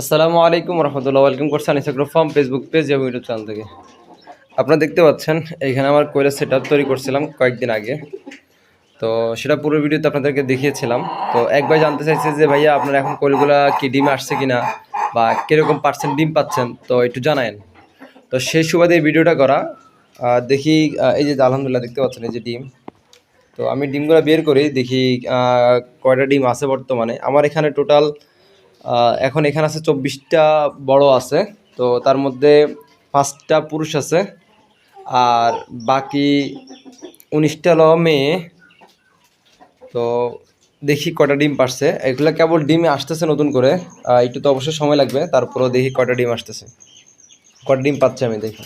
আসসালামু আলাইকুম রহমতুল্লাহ। ওয়েলকাম করছি আনিসাগ্রো ফার্ম ফেসবুক পেজ এবং ইউটিউব চ্যানেল থেকে। আপনারা দেখতে পাচ্ছেন এইখানে আমার কোয়েলের সেট তৈরি করছিলাম কয়েকদিন আগে। তো সেটা পুরো ভিডিওতে আপনাদেরকে দেখিয়েছিলাম। তো একবার জানতে চাইছে যে, ভাইয়া, আপনার এখন কোয়েলগুলা কি ডিম আসছে কি না বা কীরকম পার্সেন্ট ডিম পাচ্ছেন? তো একটু জানায়েন। তো সেই সুবাদে এই ভিডিওটা করা। দেখি এই যে আলহামদুলিল্লাহ দেখতে পাচ্ছেন, এই যে ডিম। তো আমি ডিমগুলো বের করি, দেখি কয়টা ডিম আছে বর্তমানে। আমার এখানে টোটাল এখন এখানে আছে চব্বিশটা বড় আছে, তো তার মধ্যে পাঁচটা পুরুষ আছে আর বাকি উনিশটা হলো মেয়ে। তো দেখি কটা ডিম পারছে। এগুলো কেবল ডিমে আসতেছে নতুন করে একটু তো অবশ্যই সময় লাগবে, তারপরেও দেখি কটা ডিম আসতেছে। কটা ডিম পাচ্ছে আমি দেখি।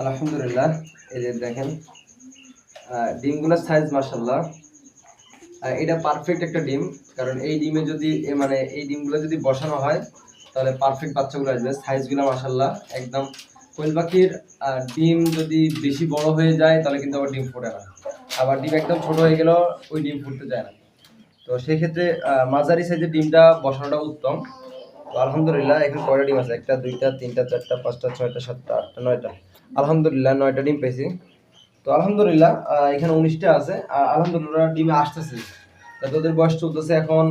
আলহামদুলিল্লাহ, এই যে দেখেন ডিমগুলোর সাইজ মাসাল্লাহ এটা পারফেক্ট একটা ডিম, কারণ এই ডিমে যদি মানে এই ডিমগুলো যদি বসানো হয়, তাহলে পারফেক্ট বাচ্চাগুলো আসবে সাইজগুলো মাসাল্লাহ একদম। কোয়েল পাখির ডিম যদি বেশি বড় হয়ে যায়, তাহলে কিন্তু আবার ডিম ফোটে না। আবার ডিম একদম ছোট হয়ে গেলেও ওই ডিম ফুটতে যায় না। তো সেই ক্ষেত্রে মাঝারি সাইজের ডিমটা বসানোটা উত্তম। তো আলহামদুলিল্লাহ, এখানে কয়টা ডিম আছে? একটা, দুইটা, তিনটা, চারটা, পাঁচটা, ছয়টা, সাতটা, আটটা, নয়টা। আলহামদুলিল্লাহ, নয়টা ডিম পেয়েছি। তো আলহামদুলিল্লাহ এখানে উনিশটা আছে। আর আলহামদুলিল্লাহ ডিমে আসতেছে। তোদের বয়স চলতেছে এখন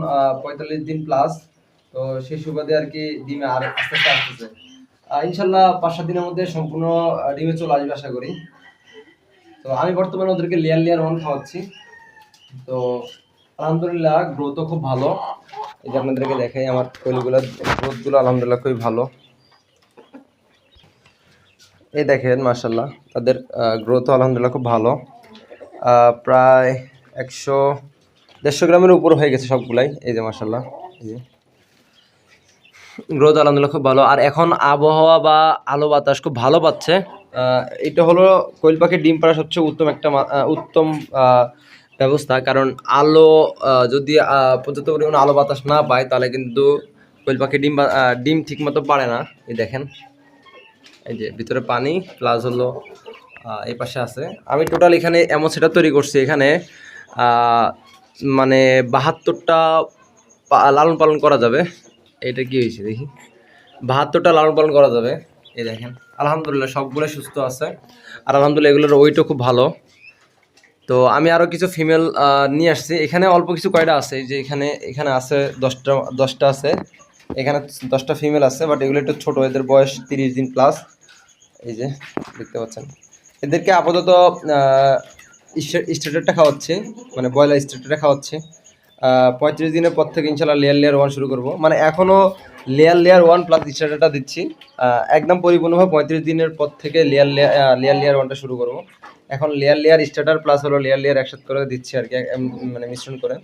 পঁয়তাল্লিশ দিন প্লাস তো সেই সুবাদে আর কি ডিমে আর আস্তে আস্তে আসতেছে। ইনশাল্লাহ পাঁচ সাত দিনের মধ্যে সম্পূর্ণ ডিমে চলে আসবে আশা করি। তো আমি বর্তমানে ওদেরকে লেয়ার লেয়ার ওয়ান খাওয়াচ্ছি। তো আলহামদুলিল্লাহ গ্রোথও খুব ভালো। এই যে আপনাদেরকে দেখাই, আমার কোয়েলগুলোর গ্রোথগুলো আলহামদুলিল্লাহ খুবই ভালো। এই দেখেন মার্শাল্লাহ তাদের গ্রোথও আলহামদুলিল্লাহ খুব ভালো। প্রায় একশো, দেড়শো গ্রামের উপর হয়ে গেছে সবগুলাই। এই যে মার্শাল্লাহ এই যে। গ্রোথ আলহামদুলিল্লাহ খুব ভালো। আর এখন আবহাওয়া বা আলো বাতাস খুব ভালো পাচ্ছে। এটা হলো কোয়েল পাখির ডিম পাড়া সবচেয়ে উত্তম একটা উত্তম ব্যবস্থা। কারণ আলো যদি পর্যাপ্ত পরিমাণে আলো বাতাস না পায়, তাহলে কিন্তু কোয়েল পাখি ডিম ডিম ঠিক মতো পারে না। এই দেখেন। এই যে, ভিতরে পানি প্লাস হলো এই পাশে আছে। আমি টোটাল এখানে এমন সেটা তৈরি করছি এখানে। মানে বাহাত্তরটা লালন পালন করা যাবে। এটা কি হয়েছে দেখি। বাহাত্তরটা লালন পালন করা যাবে। এই দেখেন, আলহামদুলিল্লাহ সবগুলো সুস্থ আছে। আর আলহামদুলিল্লাহ এগুলোর ওয়েটও খুব ভালো। তো আমি আরও কিছু ফিমেল নিয়ে আসছি। এখানে অল্প কিছু কয়টা আছে? যে এখানে এখানে আছে দশটা দশটা আছে। এখানে দশটা ফিমেল আছে বাট এগুলো একটু ছোটো। এদের বয়স তিরিশ দিন প্লাস এই যে, দেখতে পাচ্ছেন। এদেরকে আপাতত স্টেটারটা খাওয়াচ্ছে মানে ব্রয়লার স্টেটারটা খাওয়াচ্ছে। পঁয়ত্রিশ দিনের পর থেকে ইনশাল্লাহ লেয়ার লেয়ার ওয়ান শুরু করব। মানে এখনও লেয়ার লেয়ার ওয়ান প্লাস স্টেটারটা দিচ্ছি। একদম পরিপূর্ণভাবে পঁয়ত্রিশ দিনের পর থেকে লেয়ার লেয়ার লেয়ার লেয়ার ওয়ানটা শুরু করব। এখন লেয়ার লেয়ার স্টার্টার প্লাস হলো লেয়ার লেয়ার একসাথে করে দিচ্ছি আর কি মানে মিশ্রণ করে।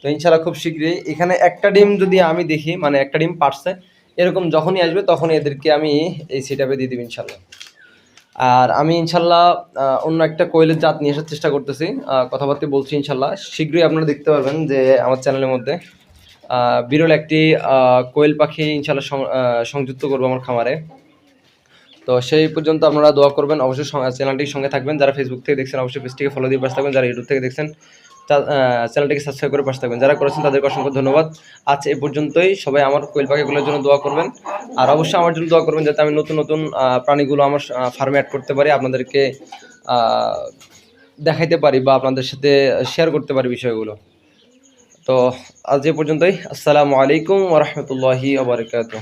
তো ইনশাল্লাহ খুব শীঘ্রই। এখানে একটা ডিম যদি আমি দেখি মানে একটা ডিম পারছে এরকম যখনই আসবে তখনই এদেরকে আমি এই সেটআপে দিয়ে দিবি ইনশাল্লাহ আর আমি ইনশাল্লাহ অন্য একটা কোয়েলের জাত নিয়ে আসার চেষ্টা করতেছি। কথাবার্তা বলছি ইনশাল্লাহ শীঘ্রই আপনারা দেখতে পারবেন যে আমার চ্যানেলের মধ্যে বিরল একটি কোয়েল পাখি ইনশাল্লাহ সংযুক্ত করব আমার খামারে। তো সেই পর্যন্ত আপনারা দোয়া করবেন। অবশ্যই চ্যানেলটির সঙ্গে থাকবেন। যারা ফেসবুক থেকে দেখছেন, অবশ্যই পেজটিকে ফলো দিয়ে পাশে থাকবেন। যারা ইউটিউব থেকে দেখছেন চ্যানেলটিকে সাবস্ক্রাইব করে পাশে থাকবেন। যারা করেছেন তাদেরকে অসংখ্য ধন্যবাদ। আজ এ পর্যন্তই। সবাই আমার কোয়েল পাখিগুলোর জন্য দোয়া করবেন। আর অবশ্যই আমার জন্য দোয়া করবেন যাতে আমি নতুন নতুন প্রাণীগুলো আমার ফার্মে অ্যাড করতে পারি, আপনাদেরকে দেখাইতে পারি বা আপনাদের সাথে শেয়ার করতে পারি বিষয়গুলো। তো আজ এ পর্যন্তই। আসসালামু আলাইকুম ওরহমতুল্লাহি আবরকাত